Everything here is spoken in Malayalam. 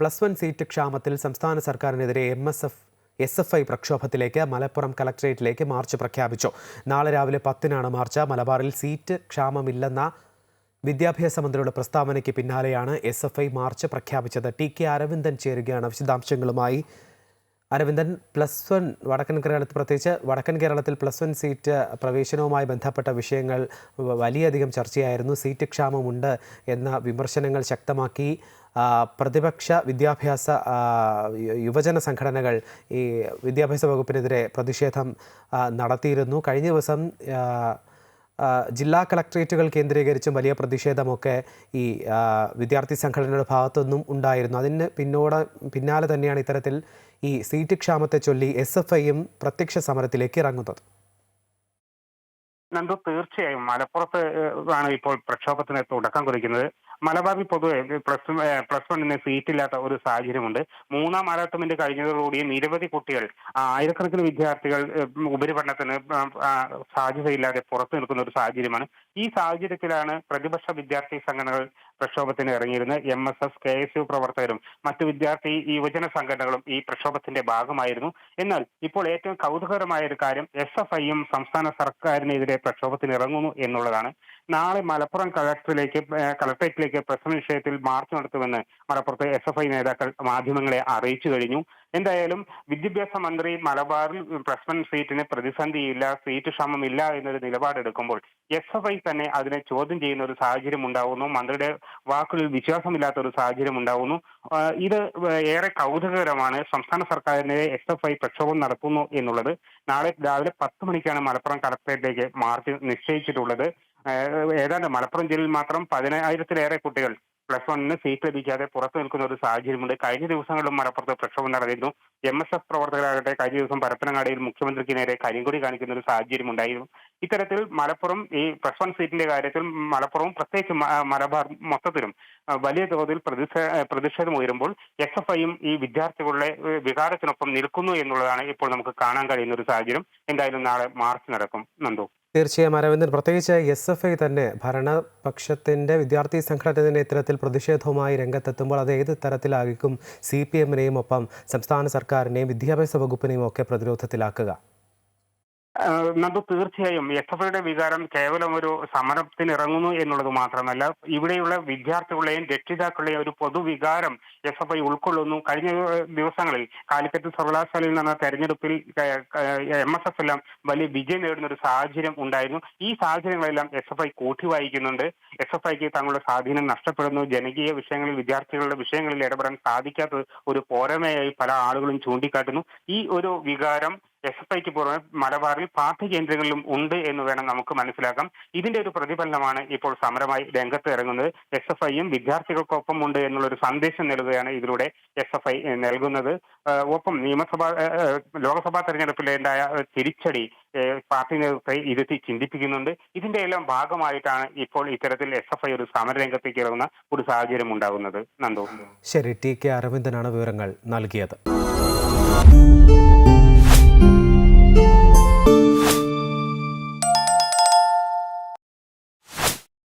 പ്ലസ് വൺ സീറ്റ് ക്ഷാമത്തിൽ സംസ്ഥാന സർക്കാരിനെതിരെ M S F S F I പ്രക്ഷോഭത്തിലേക്ക് Malappuram കലക്ട്രേറ്റിലേക്ക് മാർച്ച് പ്രഖ്യാപിച്ചു. നാളെ രാവിലെ പത്തിനാണ് മാർച്ച്. മലബാറിൽ സീറ്റ് ക്ഷാമമില്ലെന്ന വിദ്യാഭ്യാസ മന്ത്രിയുടെ പ്രസ്താവനയ്ക്ക് പിന്നാലെയാണ് എസ് എഫ് ഐ മാർച്ച് പ്രഖ്യാപിച്ചത്. ടി കെ അരവിന്ദൻ ചേരുകയാണ് വിശദാംശങ്ങളുമായി. അരവിന്ദൻ പ്ലസ് വൺ വടക്കൻ കേരളത്തിൽ പ്രത്യേകിച്ച് വടക്കൻ കേരളത്തിൽ പ്ലസ് വൺ സീറ്റ് പ്രവേശനവുമായി ബന്ധപ്പെട്ട വിഷയങ്ങൾ വലിയധികം ചർച്ചയായിരുന്നു. സീറ്റ് ക്ഷാമമുണ്ട് എന്ന വിമർശനങ്ങൾ ശക്തമാക്കി. പ്രതിപക്ഷ വിദ്യാഭ്യാസ യുവജന സംഘടനകൾ ഈ വിദ്യാഭ്യാസ വകുപ്പിനെതിരെ പ്രതിഷേധം നടത്തിയിരുന്നു. കഴിഞ്ഞ ദിവസം ജില്ലാ കളക്ട്രേറ്റുകൾ കേന്ദ്രീകരിച്ചും വലിയ പ്രതിഷേധമൊക്കെ ഈ വിദ്യാർത്ഥി സംഘടനയുടെ ഭാഗത്തുനിന്നും ഉണ്ടായിരുന്നു. അതിന് പിന്നോട് പിന്നാലെ തന്നെയാണ് ഇത്തരത്തിൽ ഈ സീറ്റ് ക്ഷാമത്തെ ചൊല്ലി എസ് എഫ് ഐയും പ്രത്യക്ഷ സമരത്തിലേക്ക് ഇറങ്ങുന്നത്. നന്ദു തീർച്ചയായും. മലപ്പുറത്ത് ആണ് ഇപ്പോൾ പ്രക്ഷോഭത്തിന് തുടക്കം കുറിക്കുന്നത്. മലബാറിൽ പൊതുവെ പ്ലസ് പ്ലസ് വണ്ണിന് സീറ്റില്ലാത്ത ഒരു സാഹചര്യമുണ്ട്. മൂന്നാം മാരാത്തമിന്റെ കഴിഞ്ഞതോടുകൂടി നിരവധി കുട്ടികൾ ആയിരക്കണക്കിന് വിദ്യാർത്ഥികൾ ഉപരിപഠനത്തിന് സാധ്യതയില്ലാതെ പുറത്തു നിൽക്കുന്ന ഒരു സാഹചര്യമാണ്. ഈ സാഹചര്യത്തിലാണ് പ്രതിപക്ഷ വിദ്യാർത്ഥി സംഘടനകൾ പ്രക്ഷോഭത്തിന് ഇറങ്ങിയിരുന്ന M S S K S U പ്രവർത്തകരും മറ്റു വിദ്യാർത്ഥി യുവജന സംഘടനകളും ഈ പ്രക്ഷോഭത്തിന്റെ ഭാഗമായിരുന്നു. എന്നാൽ ഇപ്പോൾ ഏറ്റവും കൗതുകകരമായ ഒരു കാര്യം എസ് എഫ് ഐയും സംസ്ഥാന സർക്കാരിനെതിരെ പ്രക്ഷോഭത്തിന് ഇറങ്ങുന്നു എന്നുള്ളതാണ്. നാളെ മലപ്പുറം കളക്ടറിലേക്ക് കളക്ടറേറ്റിലേക്ക് പ്രശ്ന വിഷയത്തിൽ മാർച്ച് നടത്തുമെന്ന് മലപ്പുറത്തെ എസ് എഫ് ഐ നേതാക്കൾ മാധ്യമങ്ങളെ അറിയിച്ചു കഴിഞ്ഞു. എന്തായാലും വിദ്യാഭ്യാസ മന്ത്രി മലബാറിൽ പ്രശ്നം സീറ്റിന് പ്രതിസന്ധിയില്ല സീറ്റ് ക്ഷാമമില്ല എന്നൊരു നിലപാടെടുക്കുമ്പോൾ എസ് എഫ് ഐ തന്നെ അതിനെ ചോദ്യം ചെയ്യുന്ന ഒരു സാഹചര്യം ഉണ്ടാവുന്നു. മന്ത്രിയുടെ വാക്കുകളിൽ വിശ്വാസമില്ലാത്ത ഒരു സാഹചര്യം ഉണ്ടാവുന്നു. ഇത് ഏറെ കൗതുകകരമാണ്. സംസ്ഥാന സർക്കാരിനെതിരെ എസ് എഫ് ഐ പ്രക്ഷോഭം നടത്തുന്നു എന്നുള്ളത് നാളെ രാവിലെ പത്ത് മണിക്കാണ് മലപ്പുറം കളക്ടറേറ്റിലേക്ക് മാർച്ച് നിശ്ചയിച്ചിട്ടുള്ളത്. ഏതാണ്ട് മലപ്പുറം ജില്ലയിൽ മാത്രം പതിനായിരത്തിലേറെ കുട്ടികൾ പ്ലസ് വണ്ണിന് സീറ്റ് ലഭിക്കാതെ പുറത്തു നിൽക്കുന്ന ഒരു സാഹചര്യമുണ്ട്. കഴിഞ്ഞ ദിവസങ്ങളിലും മലപ്പുറത്ത് പ്രക്ഷോഭം നടന്നിരുന്നു. എം എസ് എഫ് പ്രവർത്തകരാകട്ടെ കഴിഞ്ഞ ദിവസം പരപ്പനങ്ങാടിയിൽ മുഖ്യമന്ത്രിക്ക് നേരെ കരിങ്കൊടി കാണിക്കുന്ന ഒരു സാഹചര്യം ഉണ്ടായിരുന്നു ഇത്തരത്തിൽ മലപ്പുറം ഈ പ്ലസ് വൺ സീറ്റിന്റെ കാര്യത്തിൽ മലപ്പുറവും പ്രത്യേകിച്ച് മലബാർ മൊത്തത്തിലും വലിയ തോതിൽ പ്രതിഷ പ്രതിഷേധം ഉയരുമ്പോൾ എസ് എഫ് ഐയും ഈ വിദ്യാർത്ഥികളുടെ വികാരത്തിനൊപ്പം നിൽക്കുന്നു എന്നുള്ളതാണ് ഇപ്പോൾ നമുക്ക് കാണാൻ കഴിയുന്ന ഒരു സാഹചര്യം. എന്തായാലും നാളെ മാർച്ച് നടക്കും. നന്ദു. തീർച്ചയായും അരവിന്ദൻ. പ്രത്യേകിച്ച് എസ് എഫ് ഐ തന്നെ ഭരണപക്ഷത്തിന്റെ വിദ്യാർത്ഥി സംഘടനയുടെ ഇത്തരത്തിൽ പ്രതിഷേധവുമായി രംഗത്തെത്തുമ്പോൾ അത് ഏത് തരത്തിലായിരിക്കും സി പി എമ്മിനെയും ഒപ്പം സംസ്ഥാന സർക്കാരിനെയും വിദ്യാഭ്യാസ വകുപ്പിനെയും ഒക്കെ പ്രതിരോധത്തിലാക്കുക? നന്ദു തീർച്ചയായും എസ് എഫ് ഐയുടെ വികാരം കേവലം ഒരു സമരത്തിന് ഇറങ്ങുന്നു എന്നുള്ളത് മാത്രമല്ല ഇവിടെയുള്ള വിദ്യാർത്ഥികളെയും രക്ഷിതാക്കളുടെയും ഒരു പൊതുവികാരം എസ് എഫ് ഐ ഉൾക്കൊള്ളുന്നു. കഴിഞ്ഞ ദിവസങ്ങളിൽ കാലിക്കറ്റ് സർവകലാശാലയിൽ നടന്ന തെരഞ്ഞെടുപ്പിൽ എം എസ് എഫ് എല്ലാം വലിയ വിജയം നേടുന്ന ഒരു സാഹചര്യം ഉണ്ടായിരുന്നു. ഈ സാഹചര്യങ്ങളെല്ലാം എസ് എഫ് ഐ കൂട്ടി വായിക്കുന്നുണ്ട് എസ് എഫ് ഐക്ക് തങ്ങളുടെ സ്വാധീനം നഷ്ടപ്പെടുന്നു. ജനകീയ വിഷയങ്ങളിൽ വിദ്യാർത്ഥികളുടെ വിഷയങ്ങളിൽ ഇടപെടാൻ സാധിക്കാത്ത ഒരു പോരായ്മയായി പല ആളുകളും ചൂണ്ടിക്കാട്ടുന്നു. ഈ ഒരു വികാരം എസ് എഫ് ഐക്ക് പുറമെ മലബാറിൽ പാർട്ടി കേന്ദ്രങ്ങളിലും ഉണ്ട് എന്ന് വേണം നമുക്ക് മനസ്സിലാക്കാം. ഇതിന്റെ ഒരു പ്രതിഫലനമാണ് ഇപ്പോൾ സമരമായി രംഗത്ത് ഇറങ്ങുന്നത്. എസ് എഫ് ഐയും വിദ്യാർത്ഥികൾക്കൊപ്പം ഉണ്ട് എന്നുള്ള ഒരു സന്ദേശം നൽകുകയാണ് ഇതിലൂടെ എസ് എഫ് ഐ നൽകുന്നത്. ഒപ്പം നിയമസഭാ ലോക്സഭാ തെരഞ്ഞെടുപ്പിലുണ്ടായ തിരിച്ചടി പാർട്ടി നേതൃത്വത്തെ ഇരുത്തി ചിന്തിപ്പിക്കുന്നുണ്ട്. ഇതിന്റെ എല്ലാം ഭാഗമായിട്ടാണ് ഇപ്പോൾ ഇത്തരത്തിൽ എസ് എഫ് ഐ ഒരു സമരരംഗത്തേക്ക് ഇറങ്ങുന്ന ഒരു സാഹചര്യം ഉണ്ടാകുന്നത്. നന്ദു. ശരി ടി കെ അരവിന്ദനാണ് വിവരങ്ങൾ നൽകിയത്.